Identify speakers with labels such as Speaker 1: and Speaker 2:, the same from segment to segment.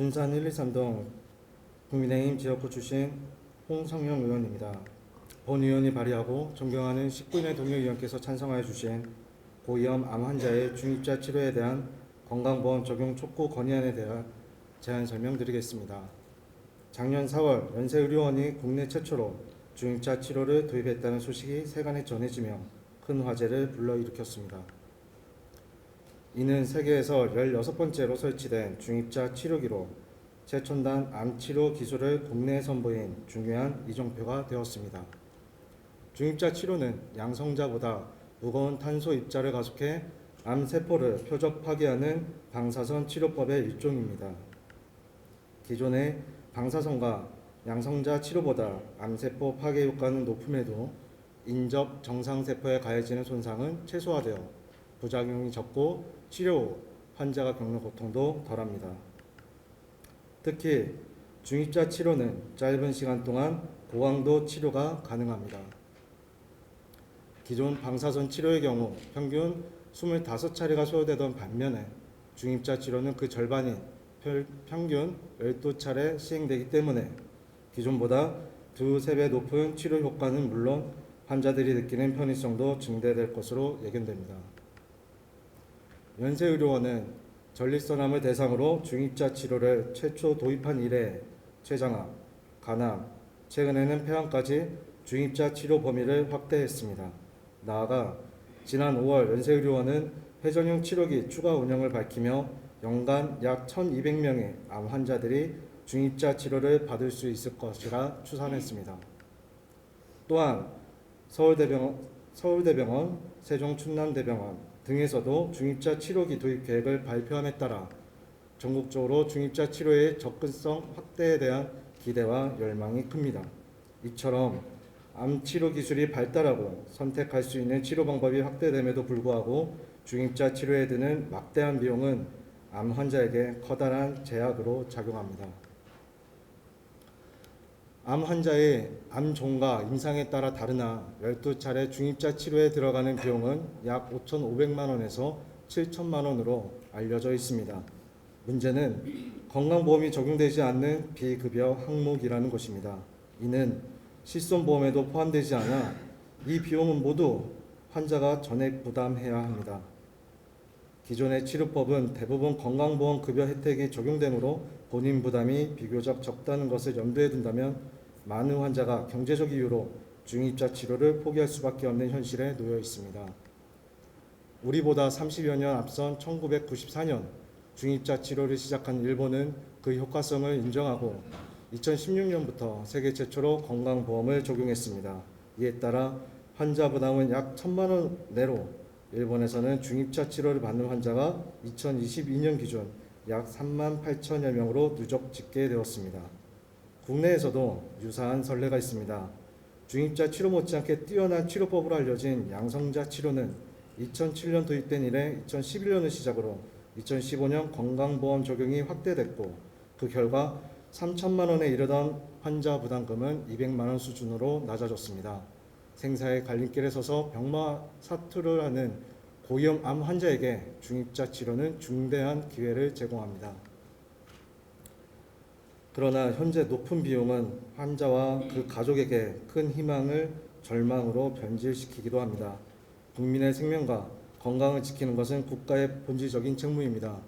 Speaker 1: 둔산 1, 2, 3동 국민의힘 지역구 출신 홍성영 의원입니다. 본 의원이 발의하고 존경하는 19인의 동료 의원께서 찬성하여 주신 고위험 암 환자의 중입자 치료에 대한 건강보험 적용 촉구 건의안에 대한 제안 설명드리겠습니다. 작년 4월 연세의료원이 국내 최초로 중입자 치료를 도입했다는 소식이 세간에 전해지며 큰 화제를 불러일으켰습니다. 이는 세계에서 16번째로 설치된 중입자 치료기로 최첨단 암 치료 기술을 국내에 선보인 중요한 이정표가 되었습니다. 중입자 치료는 양성자보다 무거운 탄소 입자를 가속해 암 세포를 표적 파괴하는 방사선 치료법의 일종입니다. 기존의 방사선과 양성자 치료보다 암세포 파괴 효과는 높음에도 인접 정상 세포에 가해지는 손상은 최소화되어 부작용이 적고 치료 후 환자가 겪는 고통도 덜합니다. 특히 중입자 치료는 짧은 시간 동안 고강도 치료가 가능합니다. 기존 방사선 치료의 경우 평균 25차례가 소요되던 반면에 중입자 치료는 그 절반인 평- 평균 12차례 시행되기 때문에 기존보다 두세 배 높은 치료 효과는 물론 환자들이 느끼는 편의성도 증대될 것으로 예견됩니다. 연세의료원은 전립선암을 대상으로 중입자 치료를 최초 도입한 이래 췌장암, 간암, 최근에는 폐암까지 중입자 치료 범위를 확대했습니다. 나아가 지난 5월 연세의료원은 회전형 치료기 추가 운영을 밝히며 연간 약 1,200명의 암 환자들이 중입자 치료를 받을 수 있을 것이라 추산했습니다. 또한 서울대병원, 서울대병원, 세종충남대병원 등에서도 중입자 치료기 도입 계획을 발표함에 따라 전국적으로 중입자 치료의 접근성 확대에 대한 기대와 열망이 큽니다. 이처럼 암 치료 기술이 발달하고 선택할 수 있는 치료 방법이 확대됨에도 불구하고 중입자 치료에 드는 막대한 비용은 암 환자에게 커다란 제약으로 작용합니다. 암 환자의 암 종과 임상에 따라 다르나 12차례 중입자 치료에 들어가는 비용은 약 5,500만 원에서 7천만 원으로 알려져 있습니다. 문제는 건강보험이 적용되지 않는 비급여 항목이라는 것입니다. 이는 실손보험에도 포함되지 않아 이 비용은 모두 환자가 전액 부담해야 합니다. 기존의 치료법은 대부분 건강보험 급여 혜택이 적용되므로 본인 부담이 비교적 적다는 것을 염두에 둔다면 많은 환자가 경제적 이유로 중입자 치료를 포기할 수밖에 없는 현실에 놓여 있습니다. 우리보다 30여 년 앞선 1994년 중입자 치료를 시작한 일본은 그 효과성을 인정하고 2016년부터 세계 최초로 건강보험을 적용했습니다. 이에 따라 환자 부담은 약 1천만 원 내로 일본에서는 중입자 치료를 받는 환자가 2022년 기준 약 3만 8천여 명으로 누적 집계되었습니다. 국내에서도 유사한 선례가 있습니다. 중입자 치료 못지않게 뛰어난 치료법으로 알려진 양성자 치료는 2007년 도입된 이래 2011년을 시작으로 2015년 건강보험 적용이 확대됐고 그 결과 3천만 원에 이르던 환자 부담금은 200만 원 수준으로 낮아졌습니다. 생사의 갈림길에 서서 병마 사투를 하는 고위험 암 환자에게 중입자 치료는 중대한 기회를 제공합니다. 그러나 현재 높은 비용은 환자와 그 가족에게 큰 희망을 절망으로 변질시키기도 합니다. 국민의 생명과 건강을 지키는 것은 국가의 본질적인 책무입니다.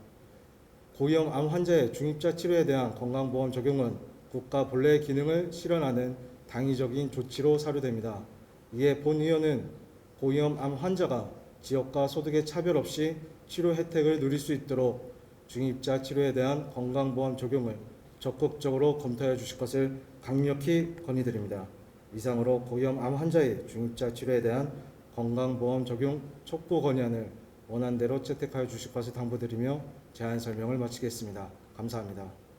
Speaker 1: 고위험 암 환자의 중입자 치료에 대한 건강보험 적용은 국가 본래의 기능을 실현하는 당위적인 조치로 사료됩니다. 이에 본 의원은 고위험 암 환자가 지역과 소득의 차별 없이 치료 혜택을 누릴 수 있도록 중입자 치료에 대한 건강보험 적용을 적극적으로 검토해 주실 것을 강력히 건의드립니다. 이상으로 고위험 암 환자의 중입자 치료에 대한 건강보험 적용 촉구 건의안을 원안대로 채택하여 주실 것을 당부드리며 제안 설명을 마치겠습니다. 감사합니다.